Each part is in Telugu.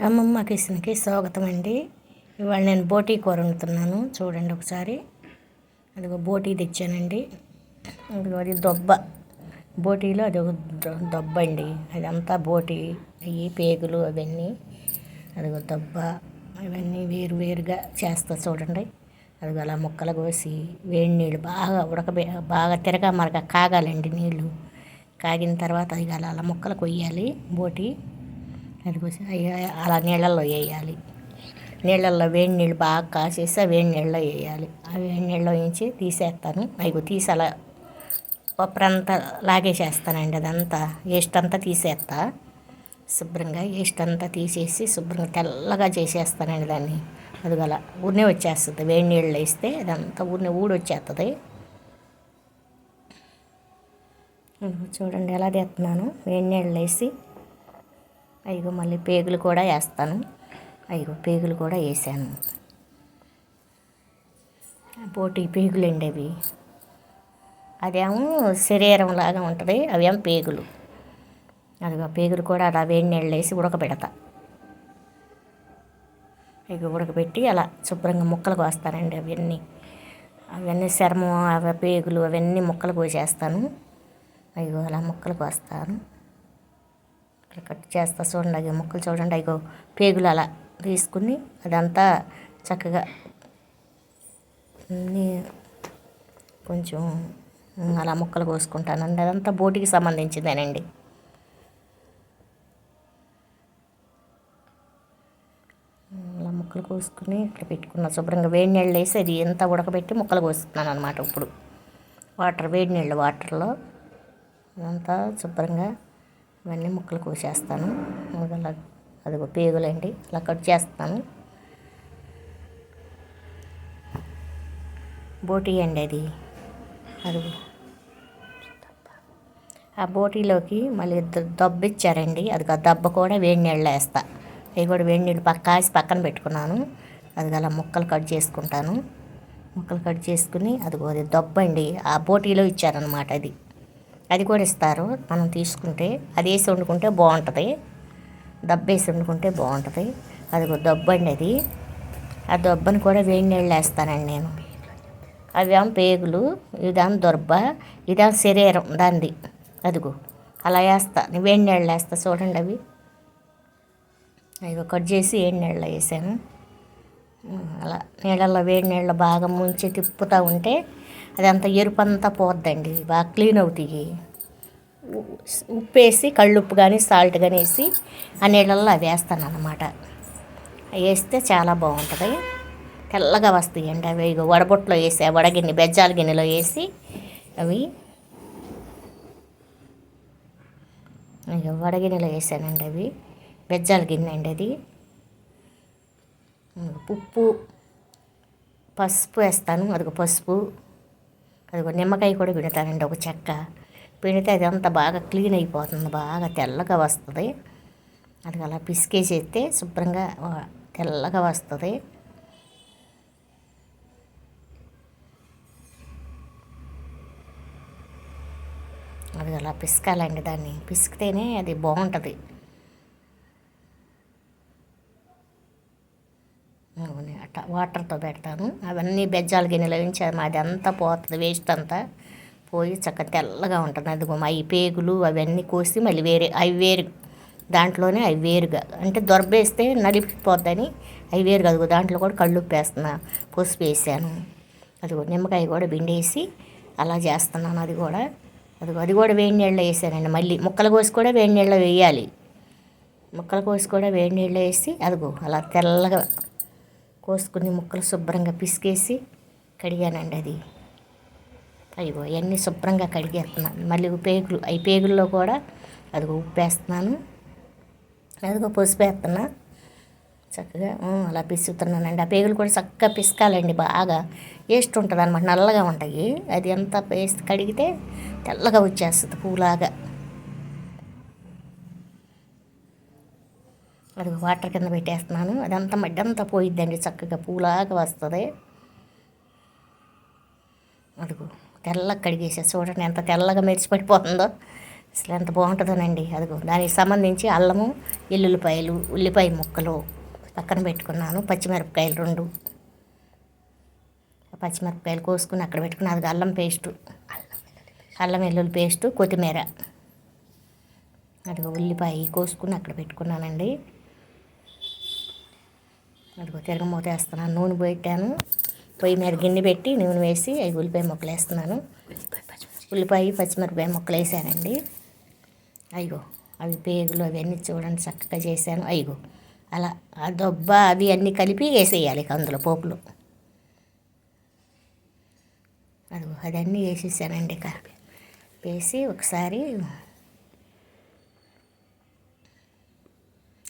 అమ్మమ్మ కిచెన్కి స్వాగతం అండి. ఇవాళ నేను బోటీ కూర వండుతున్నాను. చూడండి ఒకసారి. అదిగో బోటీ తెచ్చానండి. అదిగో అది దొబ్బ. బోటీలో అది ఒక దొబ్బ అండి. అదంతా బోటీ అవి పేగులు అవన్నీ. అదిగో దొబ్బ. ఇవన్నీ వేరు వేరుగా చేస్తా చూడండి. అదిగో అలా ముక్కలు కోసి వేడి నీళ్ళు బాగా ఉడకబె బాగా తిరగా మరగా కాగాలండి నీళ్ళు. కాగిన తర్వాత అది అలా అలా ముక్కలు కొయ్యాలి బోటీ. అది అలా నీళ్ళల్లో వేయాలి. నీళ్ళల్లో వేడి నీళ్ళు బాగా కాసేసి ఆ వేడి నీళ్ళలో వేయాలి. ఆ వేడి నీళ్ళలో వేయించి తీసేస్తాను. అవి తీసి అలా కొప్పరంతా లాగేసేస్తానండి అదంతా. వేస్ట్ అంతా తీసేస్తా. శుభ్రంగా వేస్ట్ అంతా తీసేసి శుభ్రంగా తెల్లగా చేసేస్తానండి దాన్ని. అది ఊరినే వచ్చేస్తుంది. వేడి నీళ్ళు వేస్తే అదంతా ఊరినే ఊడి వచ్చేస్తుంది. చూడండి ఎలా తెస్తున్నాను. వేడి నీళ్ళు వేసి అయ్యో మళ్ళీ పేగులు కూడా వేస్తాను. అయ్యో పేగులు కూడా వేసాను. పోటీ పేగులు అండి అవి. అదేమో శరీరం లాగా ఉంటుంది అవేమో పేగులు. అదిగో పేగులు కూడా అలా వేడి నీళ్ళు వేసి ఉడకబెడతా. ఇక ఉడకబెట్టి అలా శుభ్రంగా ముక్కలు కోస్తానండి అవన్నీ. అవన్నీ చర్మం అవి పేగులు అవన్నీ ముక్కలు కోసేస్తాను అయ్యో అలా ముక్కలు కోస్తాను ఇట్లా కట్ చేస్తా చూడండి. అవి ముక్కలు చూడండి. అయ్యో పేగులు అలా తీసుకుని అదంతా చక్కగా అన్నీ కొంచెం అలా ముక్కలు కోసుకుంటానండి అదంతా బోటికి సంబంధించిందేనండి. అలా ముక్కలు కోసుకుని ఇట్లా పెట్టుకున్న. శుభ్రంగా వేడి నీళ్ళు వేసి అది ఎంత ఉడకబెట్టి ముక్కలు కోస్తున్నాను అనమాట ఇప్పుడు. వాటర్ వేడి నీళ్ళు వాటర్లో. అదంతా శుభ్రంగా ఇవన్నీ ముక్కలు కోసేస్తాను. అలా అదిగో పేగులండి అలా కట్ చేస్తాను. బోటీ అండి అది. అది ఆ బోటీలోకి మళ్ళీ ద- దబ్బ ఇచ్చారండి అది దబ్బ కూడా వేడి నీళ్ళు వేస్తా. అవి కూడా వేడి నీళ్ళు పక్క కాసి పక్కన పెట్టుకున్నాను. అది అలా ముక్కలు కట్ చేసుకుంటాను. ముక్కలు కట్ చేసుకుని అదిగో అది దబ్బ అండి ఆ బోటీలో ఇచ్చారనమాట అది. అది కూడా ఇస్తారు. మనం తీసుకుంటే అది వేసి వండుకుంటే బాగుంటుంది. దబ్బ వేసి వండుకుంటే బాగుంటుంది. అదిగో దబ్బ అండి అది. ఆ దబ్బని కూడా వేడి నీళ్ళు వేస్తానండి నేను. అవేమో పేగులు ఇదాం దొర్బ ఇదాం శరీరం దాంది అదిగో అలా వేస్తా. వేడి నీళ్ళు వేస్తా చూడండి అవి. అవి కట్ చేసి వేడి నీళ్ళలో వేసాను. అలా నీళ్ళల్లో వేడి నీళ్ళు బాగా ముంచి తిప్పుతూ ఉంటే అదంతా ఎరుపు అంతా పోద్దండి. బాగా క్లీన్ అవుతాయి. ఉప్పు వేసి కళ్ళుప్పు కానీ సాల్ట్ కానీ వేసి ఆ నీళ్ళల్లో అవి వేస్తాను అన్నమాట అవి వేస్తే చాలా బాగుంటుంది. తెల్లగా వస్తాయండి అవి. ఇగో వడబొట్లో వేసి వడగిన్నె బెజ్జాల గిన్నెలో వేసి అవి వడగిన్నెలో వేసానండి అవి. బెజ్జాల గిన్నె అండి అది. ఉప్పు పసుపు వేస్తాను. అదొక పసుపు. అదిగో నిమ్మకాయ కూడా పిండుతానండి ఒక చెక్క. పిండితే అదంతా బాగా క్లీన్ అయిపోతుంది బాగా తెల్లగా వస్తుంది. అది అలా పిసికేసేస్తే శుభ్రంగా తెల్లగా వస్తుంది. అది అలా పిసకాలండి దాన్ని. పిసికితేనే అది బాగుంటుంది. అవును, వాటర్తో పెడతాను. అవన్నీ బెజ్జాల గిన్నెలో నుంచి అది మాది అంతా పోతుంది వేస్ట్ అంతా పోయి చక్కగా తెల్లగా ఉంటుంది. అది అవి పేగులు అవన్నీ కోసి మళ్ళీ వేరే అవి వేరు దాంట్లోనే అవి వేరుగా. అంటే దొరబేస్తే నలిపిపోద్దని అవి వేరుగా. అదిగో దాంట్లో కూడా కళ్ళు ఉప్పేస్తున్నా పసుపు వేసాను. అదిగో నిమ్మకాయ కూడా పిండేసి అలా చేస్తున్నాను అది కూడా. అదిగో అది కూడా వేడి నీళ్ళలో వేసానండి. మళ్ళీ ముక్కలు కోసి కూడా వేడి నీళ్ళలో వేయాలి. ముక్కలు కోసి కూడా వేడి నీళ్ళు వేసి అదిగో అలా తెల్లగా కోసుకుని ముక్కలు శుభ్రంగా పిసికేసి కడిగానండి అది. అయ్యో అవన్నీ శుభ్రంగా కడిగేస్తున్నాను. మళ్ళీ పేగులు అవి పేగుల్లో కూడా అదిగో ఉప్పు వేస్తున్నాను అదిగో పసుపు వేస్తున్నా చక్కగా అలా పిసుకుతున్నానండి. ఆ పేగులు కూడా చక్కగా పిసకాలండి బాగా. వేస్ట్ ఉంటుంది అనమాట నల్లగా ఉంటాయి. అది ఎంత పేస్ట్ కడిగితే తెల్లగా వచ్చేస్తుంది పూలాగా అది వాటర్ కింద పెట్టేస్తున్నాను. అదంతా మడ్డంతా పోయిద్దండి చక్కగా పూలాగా వస్తుంది. అదిగో తెల్లగా కడిగేసా. చూడండి ఎంత తెల్లగా మెరిచిపడిపోతుందో అసలు ఎంత బాగుంటుందోనండి. అదిగో దానికి సంబంధించి అల్లము ఎల్లుల్లిపాయలు ఉల్లిపాయ ముక్కలు పక్కన పెట్టుకున్నాను. పచ్చిమిరపకాయలు రెండు. పచ్చిమిరపకాయలు కోసుకుని అక్కడ పెట్టుకుని అది అల్లం పేస్టు. అల్లం వెల్లుల్లి పేస్టు కొత్తిమీర. అదిగో ఉల్లిపాయ కోసుకుని అక్కడ పెట్టుకున్నానండి. అదిగో తిరగమూత వేస్తున్నాను నూనె పెట్టాను పొయ్యి మీద గిన్నె పెట్టి నూనె వేసి అవి ఉల్లిపాయ ముక్కలు వేస్తున్నాను. ఉల్లిపాయ పచ్చిమిరపకాయ ముక్కలు వేసానండి. అయ్యో అవి పేగులు అవన్నీ చూడండి చక్కగా చేశాను. అయ్యో అలా ఆ దొబ్బ అవి అన్నీ కలిపి వేసేయాలి ఇక అందులో పోపులు. అదిగో అదన్నీ వేసేసానండి ఇక. వేసి ఒకసారి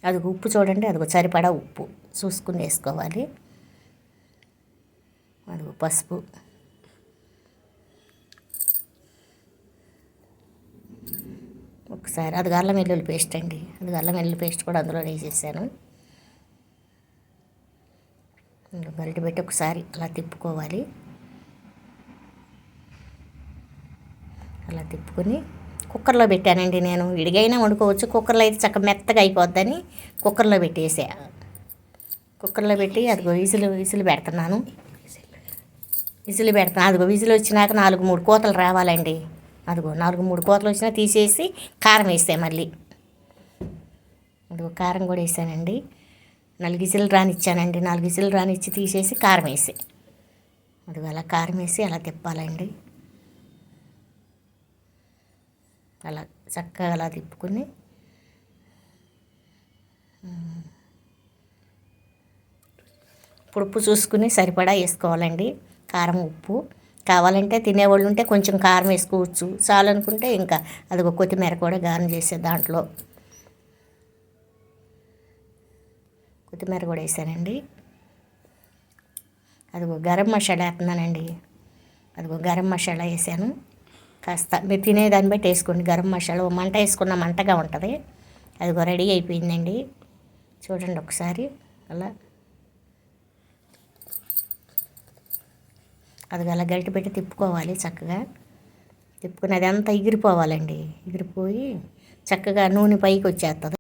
అది ఉప్పు చూడండి అదిగో సరిపడా ఉప్పు. చూసుకుని వేసుకోవాలి అడుగు పసుపు. ఒకసారి అది అల్లం వెల్లుల్లి పేస్ట్ అండి. అది అల్లం వెల్లుల్లి పేస్ట్ కూడా అందులో వేసేసాను. ఇంకా గరిటె పెట్టి ఒకసారి అలా తిప్పుకోవాలి. అలా తిప్పుకొని కుక్కర్లో పెట్టానండి నేను. విడిగైనా వండుకోవచ్చు. కుక్కర్లో అయితే చక్కగా మెత్తగా అయిపోద్దని కుక్కర్లో పెట్టేసా. కుక్కర్లో పెట్టి అదిగో విసులు విసులు పెడుతున్నాను. విసులు పెడుతున్నాను అదిగో విసులు వచ్చినాక నాలుగు మూడు కోతలు రావాలండి. అదిగో నాలుగు మూడు కోతలు వచ్చినా తీసేసి కారం వేస్తాయి మళ్ళీ. అదిగో కారం కూడా వేసానండి. నాలుగు విసులు రానిచ్చానండి. నాలుగు విసులు రానిచ్చి తీసేసి కారం వేసి. అదిగో అలా కారం వేసి అలా తిప్పాలండి. అలా చక్కగా అలా తిప్పుకుని. ఉప్పు చూసుకుని సరిపడా వేసుకోవాలండి. కారం ఉప్పు. కావాలంటే తినేవాళ్ళు ఉంటే కొంచెం కారం వేసుకోవచ్చు. చాలనుకుంటే ఇంకా ఇంకా అదిగో కొత్తిమీర కూడా గానం చేసే దాంట్లో. కొత్తిమీర కూడా వేసానండి. అదిగో గరం మసాలా వేస్తున్నానండి. అదిగో గరం మసాలా వేసాను. కాస్త మీరు తినేదాన్ని బట్టి వేసుకోండి. గరం మసాలా మంట వేసుకున్న మంటగా ఉంటుంది. అదిగో రెడీ అయిపోయిందండి. చూడండి ఒకసారి. అలా అది అలా గరిటె పెట్టి తిప్పుకోవాలి చక్కగా. తిప్పుకుని అదంతా ఎగిరిపోవాలండి. ఎగిరిపోయి చక్కగా నూనె పైకి వచ్చేస్తుంది